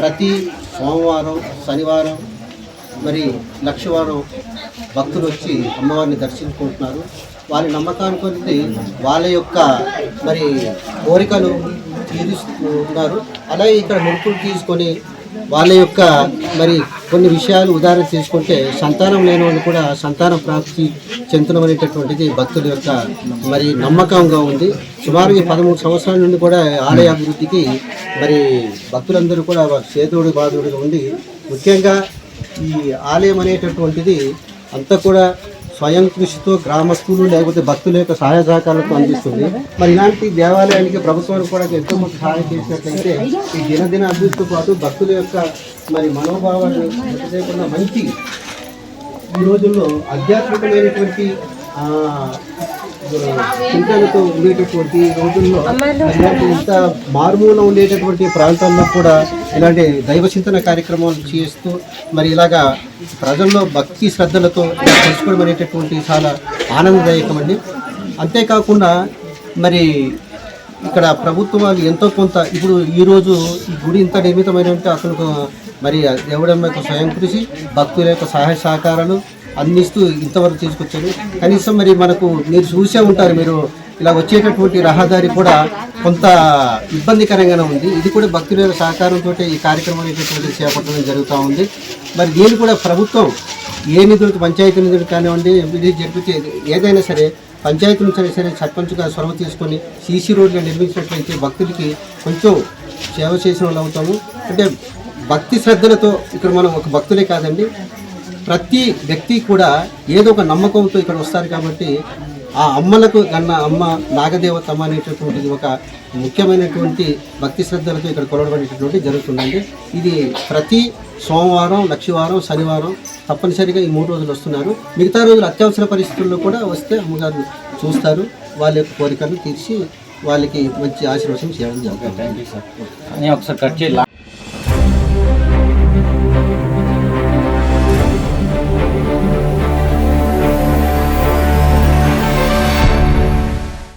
ప్రతి సోమవారం శనివారం మరి లక్షవారం భక్తులు వచ్చి అమ్మవారిని దర్శించుకుంటున్నారు. వారి నమ్మకాన్ని కొద్ది వాళ్ళ యొక్క మరి కోరికలు తీరుస్తున్నారు అలాగే ఇక్కడ ముడుపులు తీసుకొని వాళ్ళ యొక్క మరి కొన్ని విషయాలు ఉదాహరణ తీసుకుంటే సంతానం లేని వాళ్ళు కూడా సంతాన ప్రాప్తి చెందడం అనేటటువంటిది భక్తుల యొక్క మరి నమ్మకంగా ఉంది. సుమారు ఈ పదమూడు సంవత్సరాల నుండి కూడా ఆలయ అభివృద్ధికి మరి భక్తులందరూ కూడా చేదోడు బాధుడుగా ఉండి ముఖ్యంగా ఈ ఆలయం అనేటటువంటిది అంతా కూడా స్వయం కృషితో గ్రామస్తులు లేకపోతే భక్తుల యొక్క సహాయ సహకారాలతో అందిస్తుంది. మరి ఇలాంటి దేవాలయానికి ప్రభుత్వానికి కూడా ఎంతో మంది సహాయం చేసినట్లయితే ఈ దినదిన అభివృద్ధితో పాటు భక్తుల యొక్క మరి మనోభావాన్ని లేకుండా మంచి ఈ రోజుల్లో ఆధ్యాత్మికమైనటువంటి చింతనతో ఉండేటటువంటి రోజుల్లో ఇలాంటి ఇంత మారుమూల ఉండేటటువంటి ప్రాంతాల్లో కూడా ఇలాంటి దైవ చింతన కార్యక్రమాలు చేస్తూ మరి ఇలాగా ప్రజల్లో భక్తి శ్రద్ధలతో తెలుసుకోవడం అనేటటువంటి చాలా ఆనందదాయకమండి. అంతేకాకుండా మరి ఇక్కడ ప్రభుత్వాలు ఎంతో కొంత ఇప్పుడు ఈరోజు ఈ గుడి ఇంత నిర్మితమైన అతను మరి దేవుడమ్మ యొక్క స్వయం కృషి భక్తుల యొక్క సహాయ సహకారాలు అందిస్తూ ఇంతవరకు తీసుకొచ్చారు కనీసం మరి మనకు మీరు చూసే ఉంటారు మీరు ఇలా వచ్చేటటువంటి రహదారి కూడా కొంత ఇబ్బందికరంగానే ఉంది. ఇది కూడా భక్తుల సహకారంతో ఈ కార్యక్రమం అనేటటువంటి చేపట్టడం జరుగుతూ ఉంది. మరి దీన్ని కూడా ప్రభుత్వం ఏ నిధులకు పంచాయతీ నిధులు కానివ్వండి ఎంపీడీ జరిపితే ఏదైనా సరే పంచాయతీ నుంచి సరే సర్పంచ్గా చొరవ తీసుకొని సీసీ రోడ్లు నిర్మించినట్లయితే భక్తులకి కొంచెం సేవ చేసిన వాళ్ళు అవుతాము. అంటే భక్తి శ్రద్ధలతో ఇక్కడ మనం ఒక భక్తులే కాదండి ప్రతి వ్యక్తి కూడా ఏదో ఒక నమ్మకంతో ఇక్కడ వస్తారు కాబట్టి ఆ అమ్మలకు కన్న అమ్మ నాగదేవతమ్మ అనేటటువంటిది ఒక ముఖ్యమైనటువంటి భక్తి శ్రద్ధలతో ఇక్కడ కొలవబడేటటువంటి జరుగుతుందండి. ఇది ప్రతి సోమవారం లక్షవారం శనివారం తప్పనిసరిగా ఈ మూడు రోజులు వస్తున్నారు. మిగతా రోజులు అత్యవసర పరిస్థితుల్లో కూడా వస్తే అమ్మగారు చూస్తారు. వాళ్ళ యొక్క కోరికలను తీర్చి వాళ్ళకి మంచి ఆశీర్వచనం చేయడం జరుగుతుంది.